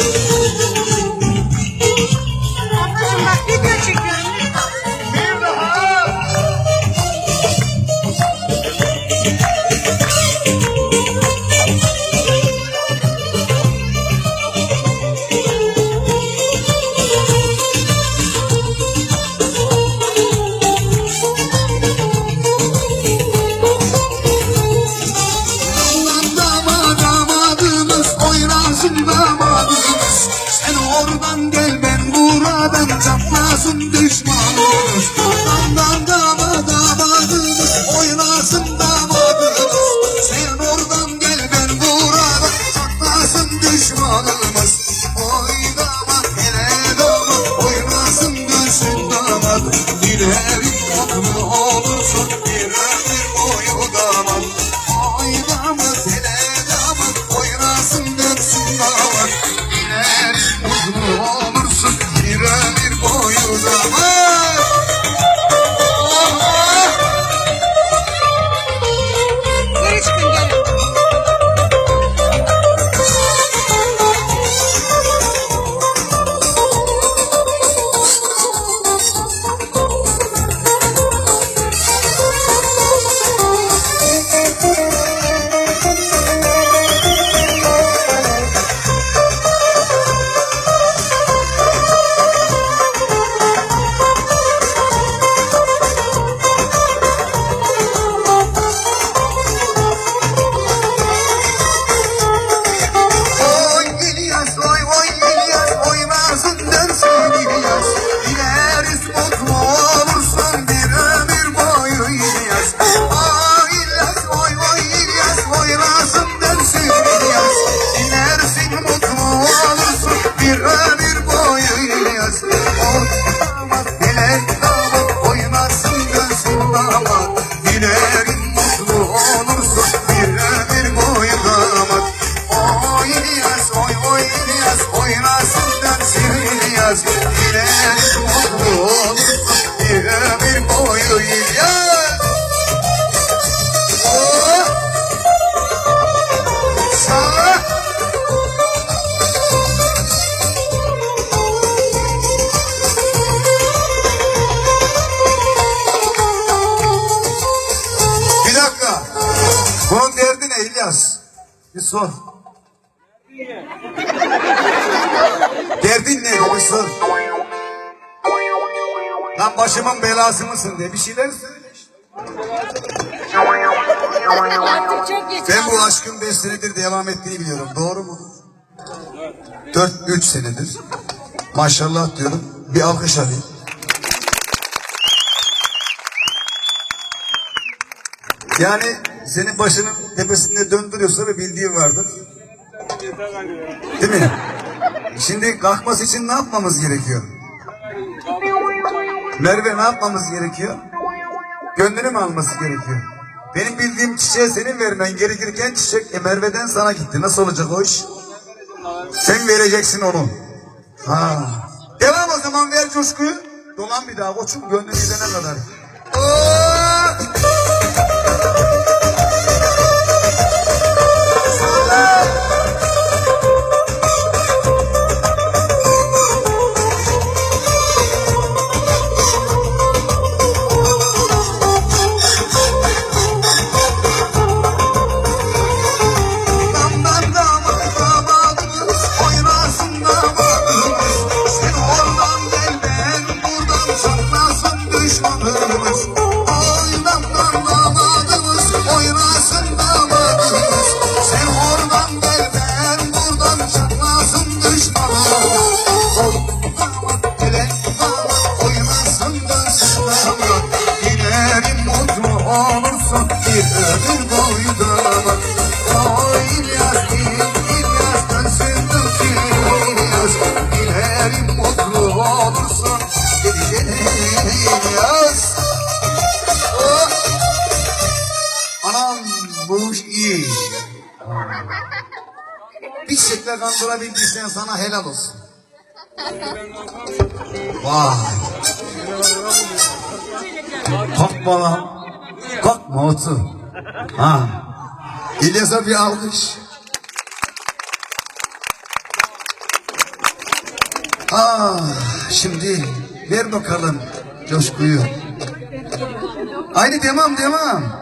you. Sor. Lan başımın belası mısın diye bir şeyler söyle. işte. Artık çok geç Ben bu aşkın 5 senedir devam ettiğini biliyorum. Doğru mu? 4 3 senedir. Maşallah diyorum. Bir alkış alayım. Yani senin başının tepesinde döndürüyorsa bir bildiği vardır. Değil mi? Şimdi kalkması için ne yapmamız gerekiyor? Merve ne yapmamız gerekiyor? Gönlünü mü alması gerekiyor? Benim bildiğim çiçeği senin vermen gerekirken çiçek e, Merve'den sana gitti. Nasıl olacak o iş? Sen vereceksin onu. Ha. Devam o zaman ver coşkuyu. Dolan bir daha koçum gönlünü gidene kadar. Oo! Christmas. Bir şekle kandırabildiysen sana helal olsun Vay Kalkma lan Kalkma otur Ha İlyas'a bir alkış. Ah, şimdi ver bakalım coşkuyu. Haydi devam devam.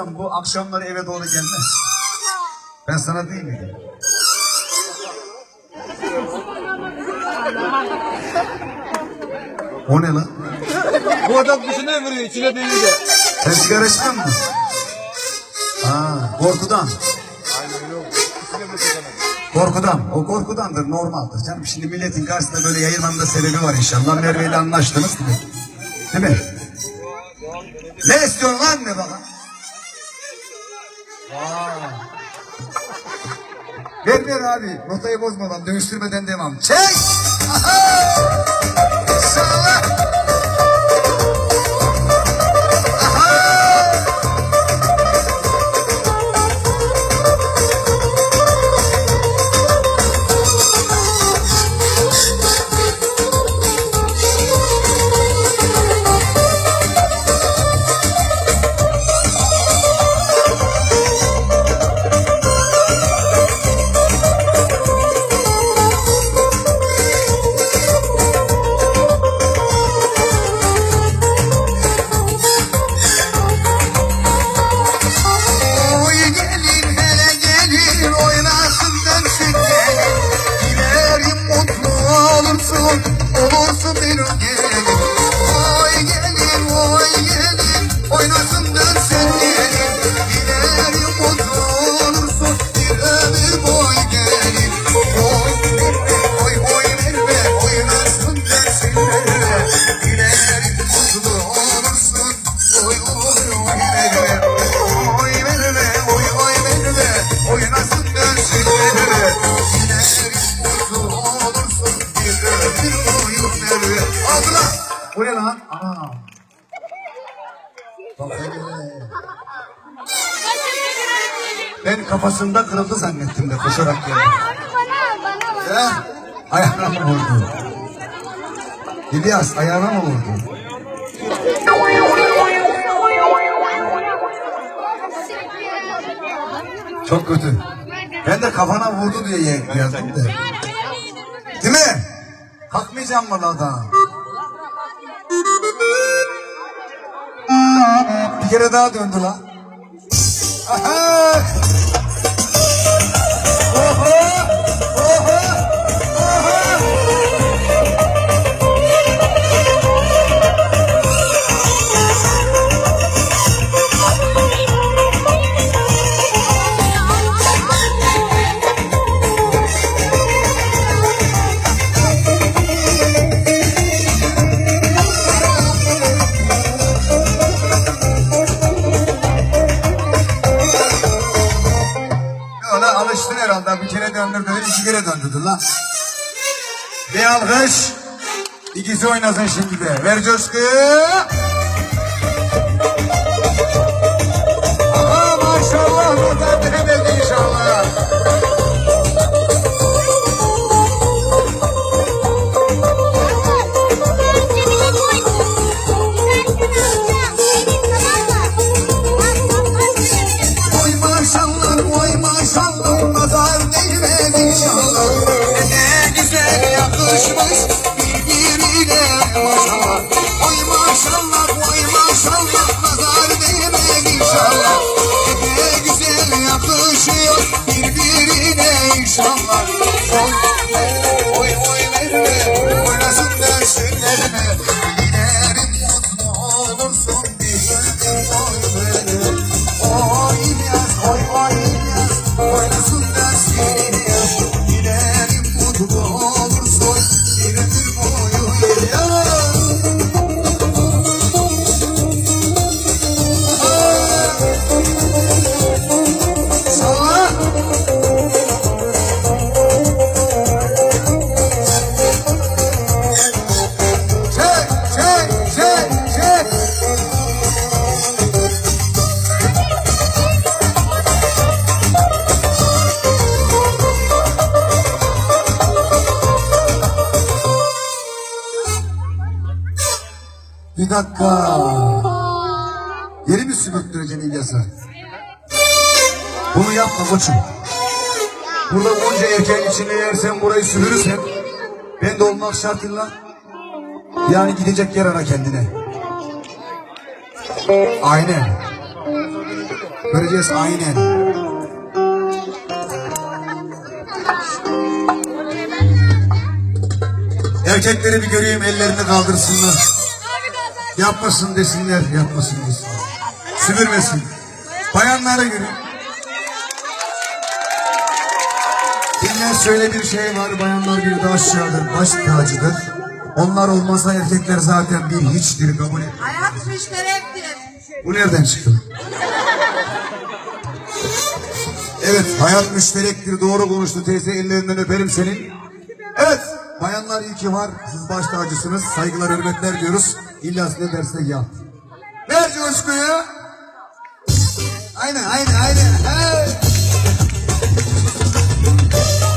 Vurursan bu akşamları eve doğru gelmez. Ben sana değil miydim? O ne lan? Bu adam dışına vuruyor, içine de. Sen sigara içmiyor musun? Ha, korkudan. Korkudan. O korkudandır, normaldir canım. Şimdi milletin karşısında böyle yayılmanın da sebebi var inşallah. Merve ile anlaştınız değil mi? Değil mi? Ne istiyorsun lan ne bana? Vay. Ver ver abi. Rotayı bozmadan, dönüştürmeden devam. Çek! Aha! Ben kafasında kırıldı zannettim de koşarak geldi. Bana, bana, Ya, ayağına mı vurdu? İlyas ayağına mı vurdu? Çok kötü. Ben de kafana vurdu diye ye- yazdım da. Değil mi? Kalkmayacağım vallahi daha. Bir kere daha döndü lan. Lan. Bir alkış. İkisi oynasın şimdi de. Ver coşkuyu. Yeri mi sümüktüreceksin İlyas'a? Bunu yapma koçum. Burada onca erkeğin içinde yersen burayı süpürürsen ben de olmak şartıyla yani gidecek yer ara kendine. Aynen. Göreceğiz aynen. Erkekleri bir göreyim ellerini kaldırsınlar. Yapmasın desinler, yapmasın desinler. Süpürmesin. Bayanlara göreyim. Dinle şöyle bir şey var, bayanlar bir de aşağıdır, baş tacıdır. Onlar olmasa erkekler zaten bir hiçtir kabul et. Hayat müşterektir. Bu nereden çıktı? Evet, hayat müşterektir. Doğru konuştu teyze. Ellerinden öperim senin. Evet, bayanlar iyi ki var. Siz baş tacısınız. Saygılar, hürmetler diyoruz. İlyas ne derse yap. Ver coşkuyu. Aynen, aynen, aynen. Hey.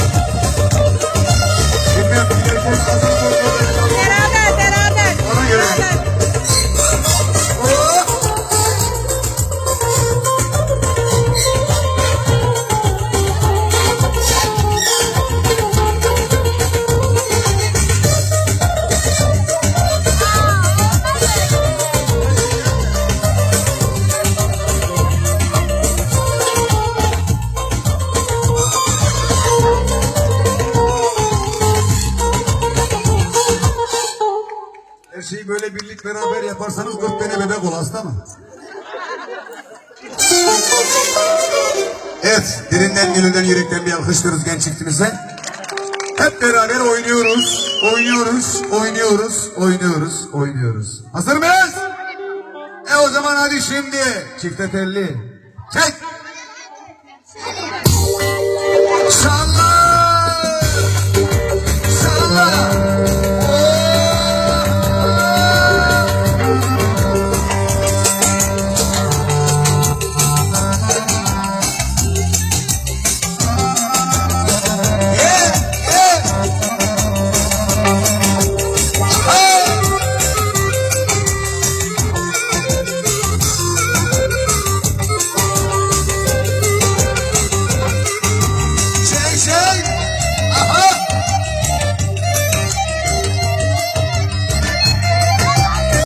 Mı? Evet, derinden gönülden yürekten bir alkışlıyoruz genç çiftimize. Hep beraber oynuyoruz, oynuyoruz, oynuyoruz, oynuyoruz, oynuyoruz. Hazır mıyız? E o zaman hadi şimdi çifte telli. Çek!